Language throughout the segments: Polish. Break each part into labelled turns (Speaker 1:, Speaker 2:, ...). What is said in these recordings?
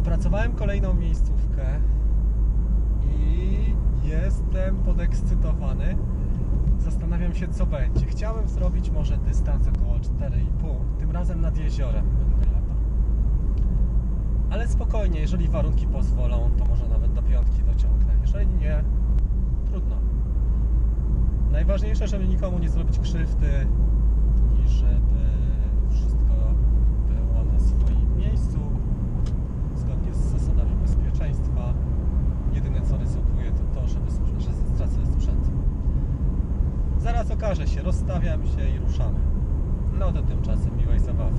Speaker 1: Opracowałem kolejną miejscówkę i jestem podekscytowany. Zastanawiam się, co będzie. Chciałem zrobić może dystans około 4,5. Tym razem nad jeziorem będę latał. Ale spokojnie, jeżeli warunki pozwolą, to może nawet do piątki dociągnę. Jeżeli nie, trudno. Najważniejsze, żeby nikomu nie zrobić krzywdy i żeby wszystko było na swoim miejscu, zgodnie z zasadami bezpieczeństwa. Jedyne co ryzykuję to to, żeby sprze- że stracę sprzęt. Zaraz rozstawiam się i ruszamy. No to tymczasem miłej zabawy.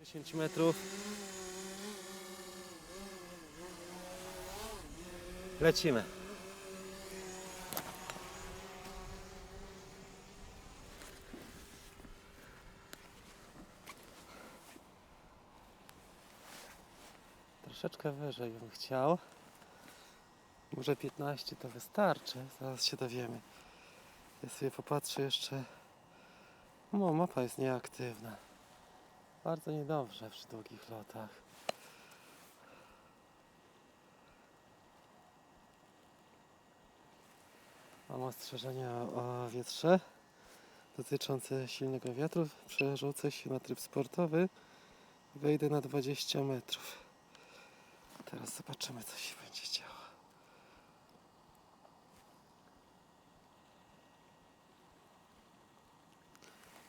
Speaker 1: Dziesięć metrów. Lecimy. Troszeczkę wyżej bym chciał. Może 15 to wystarczy. Zaraz się dowiemy. Ja sobie popatrzę jeszcze. O, mapa jest nieaktywna. Bardzo niedobrze przy długich lotach. Mam ostrzeżenia o wietrze dotyczące silnego wiatru. Przerzucę się na tryb sportowy. Wejdę na 20 metrów. Teraz zobaczymy, co się będzie działo.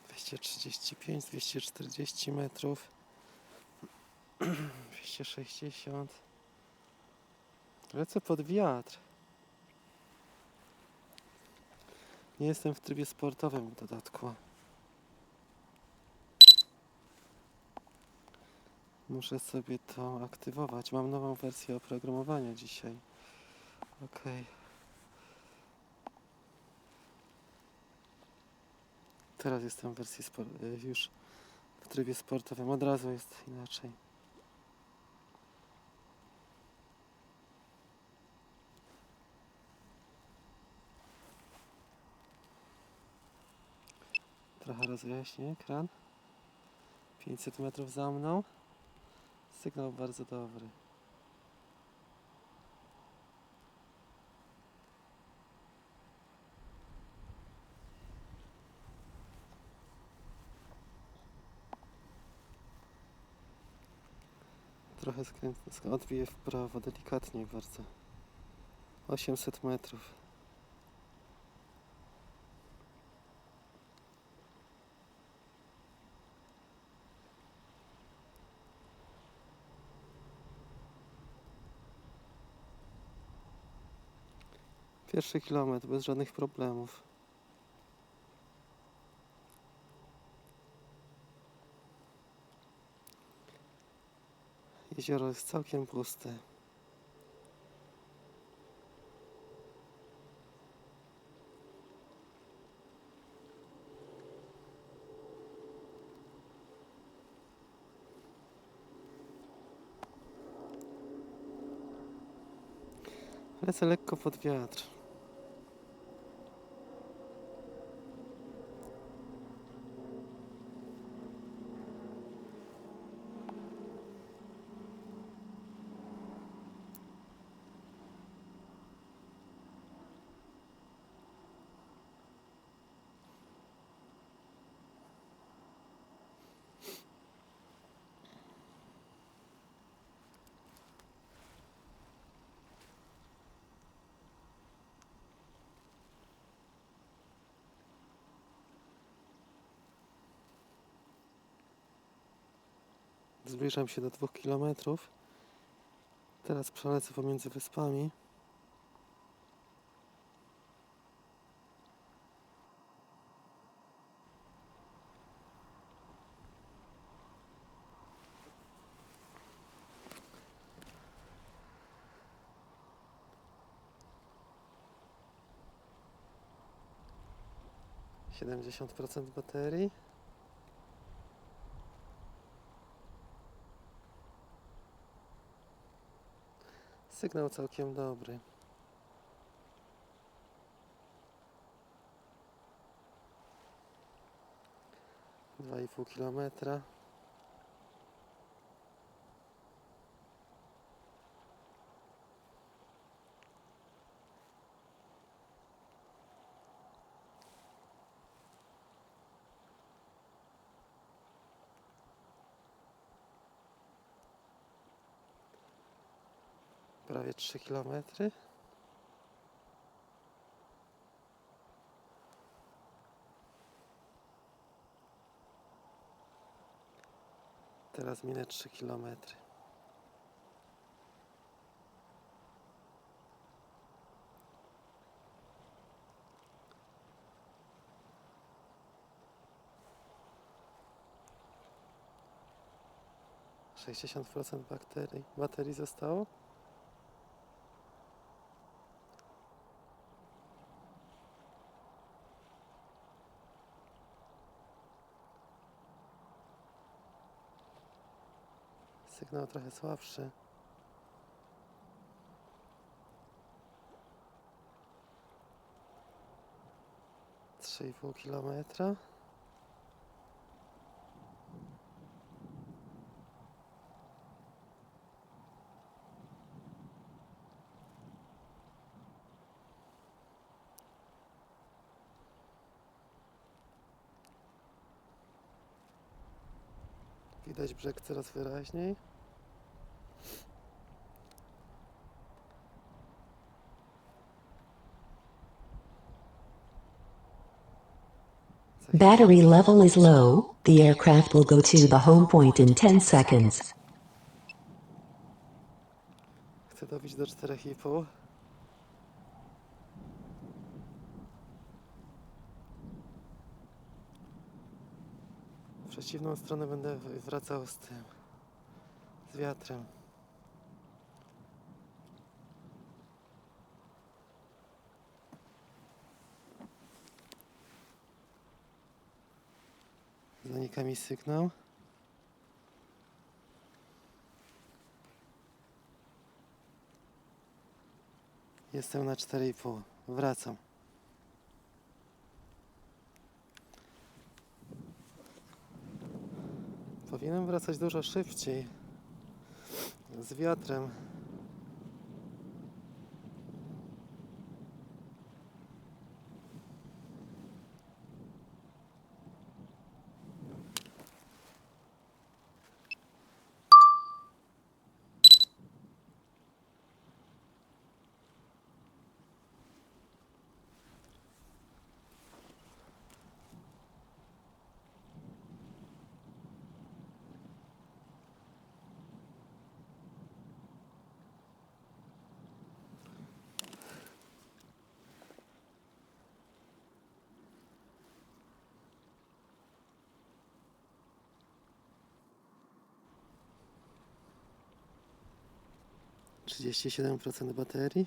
Speaker 1: Dwieście trzydzieści pięć, dwieście czterdzieści metrów, dwieście sześćdziesiąt. Lecę pod wiatr. Nie jestem w trybie sportowym w dodatku. Muszę sobie to aktywować. Mam nową wersję oprogramowania dzisiaj. Ok. Teraz jestem w wersji y, już w trybie sportowym. Od razu jest inaczej. Trochę rozjaśnię ekran. 500 metrów za mną. Sygnał bardzo dobry. Trochę skręcę, sk- odbiję w prawo, delikatnie bardzo. 800 metrów. Pierwszy kilometr bez żadnych problemów. Jezioro jest całkiem puste. Lecę lekko pod wiatr. Zbliżam się do dwóch kilometrów. Teraz przelecę pomiędzy wyspami. Siedemdziesiąt procent baterii. Sygnał całkiem dobry. Dwa i pół kilometra. Prawie 3 kilometry. Teraz minę 3 kilometry. Sześćdziesiąt procent baterii, baterii zostało. Sygnał trochę słabszy. Trzy i pół kilometra. Widać brzeg coraz wyraźniej.
Speaker 2: Battery level is low. The aircraft will go to the home point in 10 seconds.
Speaker 1: Chcę dobić do 4,5. W przeciwną stronę będę wracał z tym. Z wiatrem. Zanika mi sygnał. Jestem na 4,5. Wracam. Powinienem wracać dużo szybciej. Z wiatrem. Trzydzieści siedem procent baterii.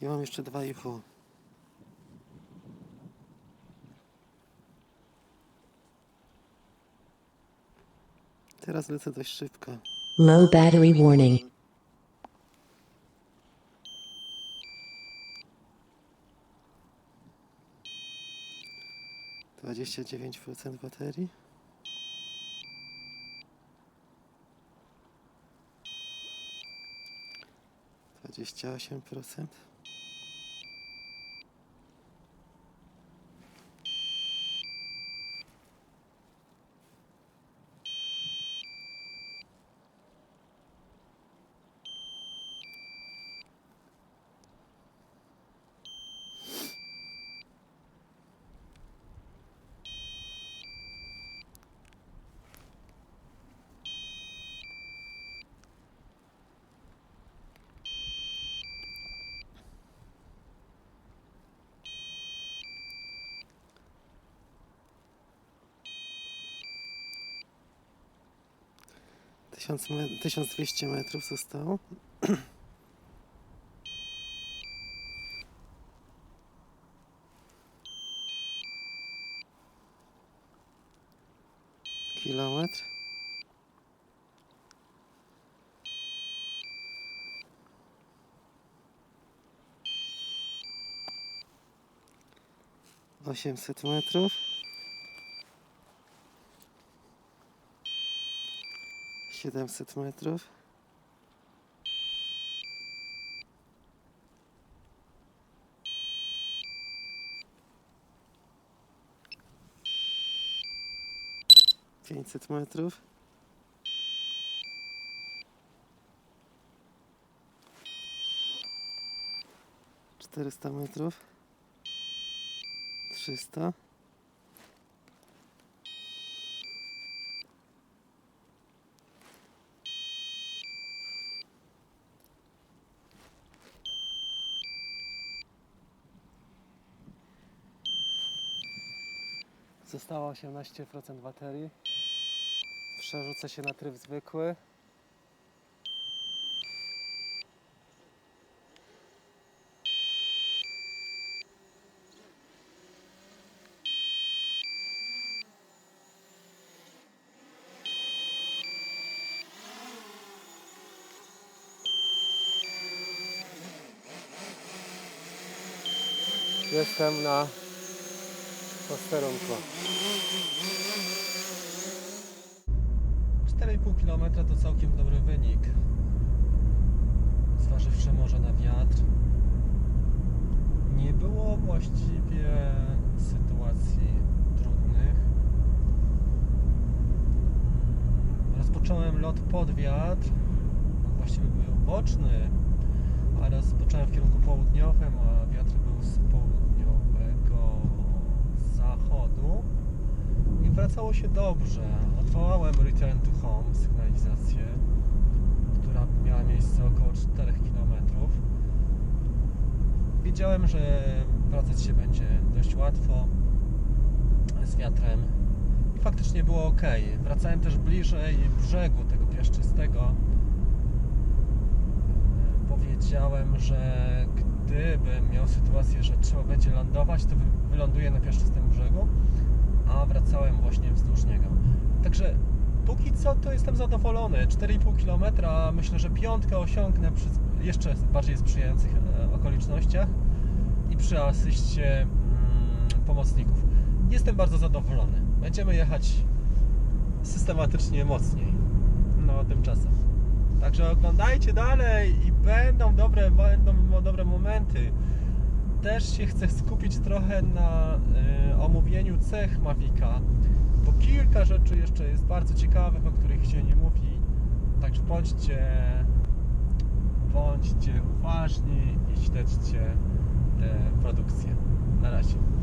Speaker 1: I mam jeszcze 2,5. Teraz lecę dość szybko.
Speaker 2: Low battery warning.
Speaker 1: Dwadzieścia dziewięć procent baterii. Dwadzieścia osiem procent. 1000 me 1200 metrów zostało. Kilometr. Osiemset metrów. Siedemset metrów. Pięćset metrów. Czterysta metrów. Trzysta. Zostało 18% baterii. Przerzucę się na tryb zwykły. Jestem na posterunku.
Speaker 3: 4,5 km to całkiem dobry wynik. Zważywszy może na wiatr. Nie było właściwie sytuacji trudnych. Rozpocząłem lot pod wiatr. Właściwie był boczny, ale rozpocząłem w kierunku południowym, a wiatr był z południowego zachodu i wracało się dobrze. Odwołałem Return to Home, sygnalizację, która miała miejsce około 4 km. Wiedziałem, że wracać się będzie dość łatwo z wiatrem i faktycznie było ok. Wracałem też bliżej brzegu tego piaszczystego. Powiedziałem, że gdybym miał sytuację, że trzeba będzie lądować, to wy- wyląduję na piaszczystym brzegu a wracałem właśnie wzdłuż niego. Także póki co to jestem zadowolony. 4,5 km, myślę, że piątkę osiągnę przy jeszcze bardziej sprzyjających e, okolicznościach i przy asyście mm, pomocników. Jestem bardzo zadowolony. Będziemy jechać systematycznie mocniej. No, tymczasem. Także oglądajcie dalej i będą dobre, będą dobre momenty też się chcę skupić trochę na y, omówieniu cech Mavica, bo kilka rzeczy jeszcze jest bardzo ciekawych, o których się nie mówi. Także bądźcie, bądźcie uważni i śledźcie tę produkcję. Na razie.